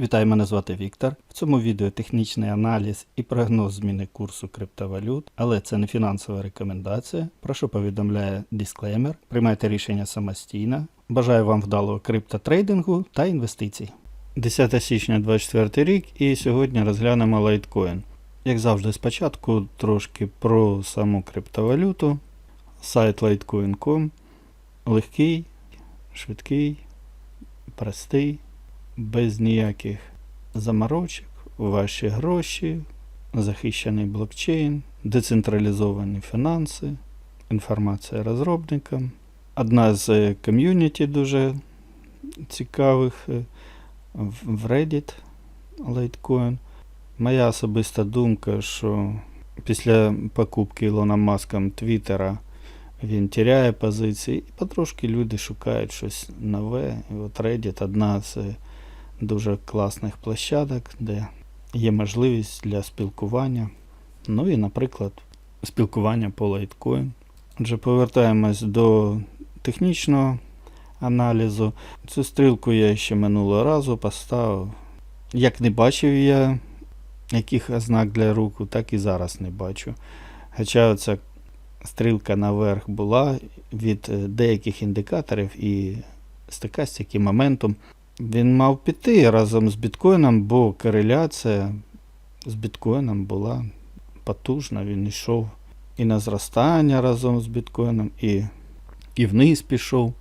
Вітаю, мене звати Віктор. В цьому відео технічний аналіз і прогноз зміни курсу криптовалют, але це не фінансова рекомендація. Про що повідомляє дисклеймер. Приймайте рішення самостійно. Бажаю вам вдалого криптотрейдингу та інвестицій. 10 січня 2024 рік і сьогодні розглянемо лайткоін. Як завжди, спочатку трошки про саму криптовалюту. Сайт litecoin.com легкий, швидкий, простий без ніяких заморочок, ваші гроші, захищений блокчейн, децентралізовані фінанси, інформація розробникам. Одна з е, ком'юніті дуже цікавих е, в Reddit Litecoin. Моя особиста думка, що після покупки Ілона Маском Твіттера він тіряє позиції, і потрошки люди шукають щось нове. І от Reddit одна з е, дуже класних площадок, де є можливість для спілкування. Ну і, наприклад, спілкування по лайткоін. Отже, повертаємось до технічного аналізу. Цю стрілку я ще минулого разу поставив. Як не бачив я яких ознак для руху, так і зараз не бачу. Хоча оця стрілка наверх була від е, деяких індикаторів і стокастик, і моментум. Він мав піти разом з біткоїном, бо кореляція з біткоїном була потужна. Він йшов і на зростання разом з біткоїном, і, і вниз пішов,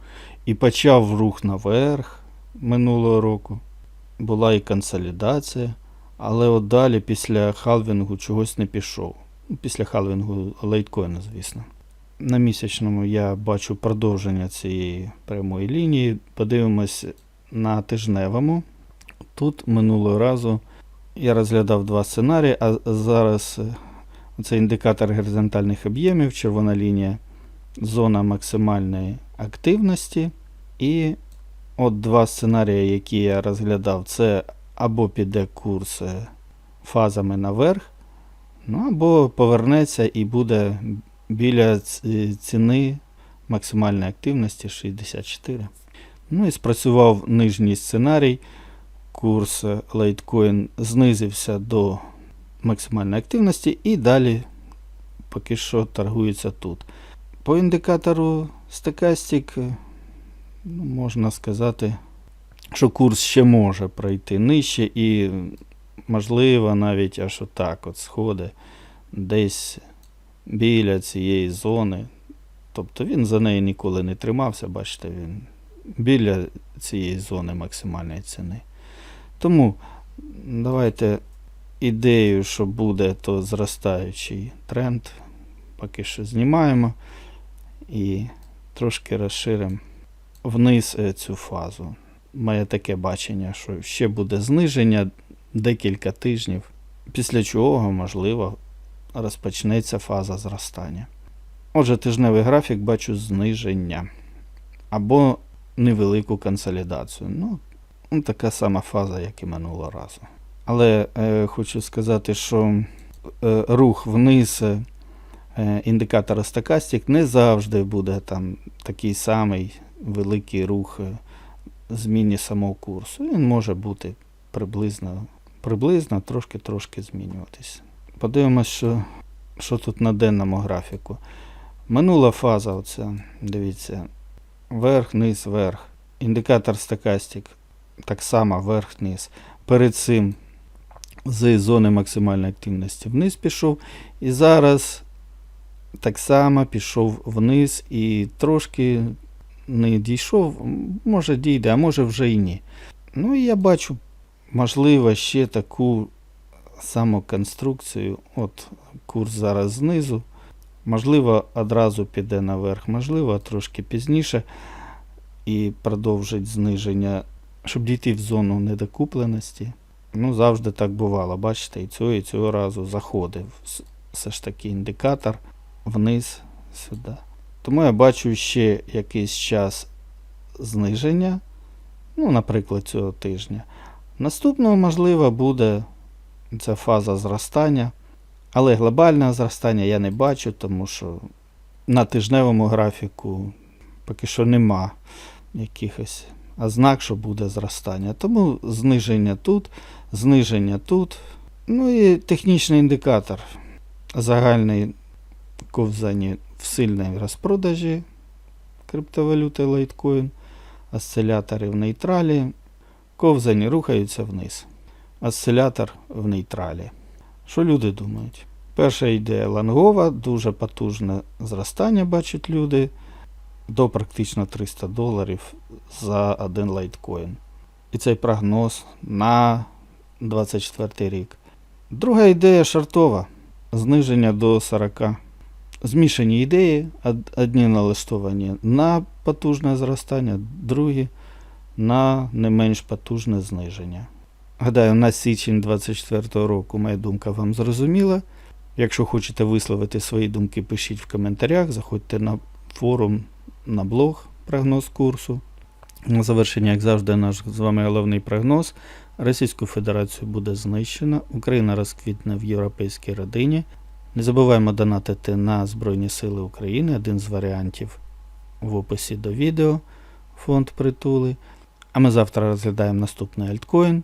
і почав рух наверх минулого року. Була і консолідація, але от далі після халвінгу чогось не пішов. Після халвінгу лейткоїна, звісно. На місячному я бачу продовження цієї прямої лінії. Подивимось на тижневому. Тут минулого разу я розглядав два сценарії, а зараз е, це індикатор горизонтальних об'ємів, червона лінія, зона максимальної активності. І от два сценарії, які я розглядав, це або піде курс е, фазами наверх, ну або повернеться і буде біля ціни максимальної активності 64. Ну і спрацював нижній сценарій. Курс е, лайткоін знизився до максимальної активності і далі поки що торгується тут. По індикатору Stochastic е, ну, можна сказати, що курс ще може пройти нижче і, можливо, навіть аж отак от сходи десь біля цієї зони. Тобто він за неї ніколи не тримався, бачите, він біля цієї зони максимальної ціни. Тому давайте ідею, що буде, то зростаючий тренд, поки що знімаємо і трошки розширимо вниз е, цю фазу. Моє таке бачення, що ще буде зниження декілька тижнів, після чого, можливо, розпочнеться фаза зростання. Отже, тижневий графік бачу зниження або невелику консолідацію. Ну, ну, така сама фаза, як і минулого разу. Але е, хочу сказати, що е, рух вниз е, індикатора Stochastic не завжди буде там такий самий великий рух е, зміні самого курсу. Він може бути приблизно, приблизно трошки-трошки змінюватись. Подивимось, що, що тут на денному графіку. Минула фаза, оця, дивіться, верх, низ, верх. Індикатор Stochastic так само верх-низ. Перед цим з зони максимальної активності вниз пішов. І зараз так само пішов вниз і трошки не дійшов. Може дійде, а може вже і ні. Ну і я бачу, можливо, ще таку саму конструкцію. От курс зараз знизу. Можливо, одразу піде наверх, можливо, трошки пізніше і продовжить зниження, щоб дійти в зону недокупленості. Ну, завжди так бувало. Бачите, і цього, і цього разу заходив все ж таки індикатор вниз сюди. Тому я бачу ще якийсь час зниження, ну, наприклад, цього тижня. Наступного, можливо, буде ця фаза зростання. Але глобального зростання я не бачу, тому що на тижневому графіку поки що нема якихось а знак, що буде зростання. Тому зниження тут, зниження тут. Ну і технічний індикатор. Загальний ковзані в сильній розпродажі криптовалюти Litecoin, осцилятори в нейтралі, ковзані рухаються вниз. Осцилятор в нейтралі. Що люди думають? Перша ідея лонгова, дуже потужне зростання бачать люди до практично 300 доларів за один лайткоін. І цей прогноз на 24 рік. Друга ідея шартова. Зниження до 40. Змішані ідеї, одні налаштовані на потужне зростання, другі на не менш потужне зниження. Гадаю, на січень 24 року моя думка вам зрозуміла. Якщо хочете висловити свої думки, пишіть в коментарях, заходьте на форум, на блог прогноз курсу. На завершення, як завжди, наш з вами головний прогноз. Російську Федерацію буде знищено, Україна розквітне в європейській родині. Не забуваємо донатити на Збройні Сили України, один з варіантів в описі до відео, фонд притули. А ми завтра розглядаємо наступний альткоін.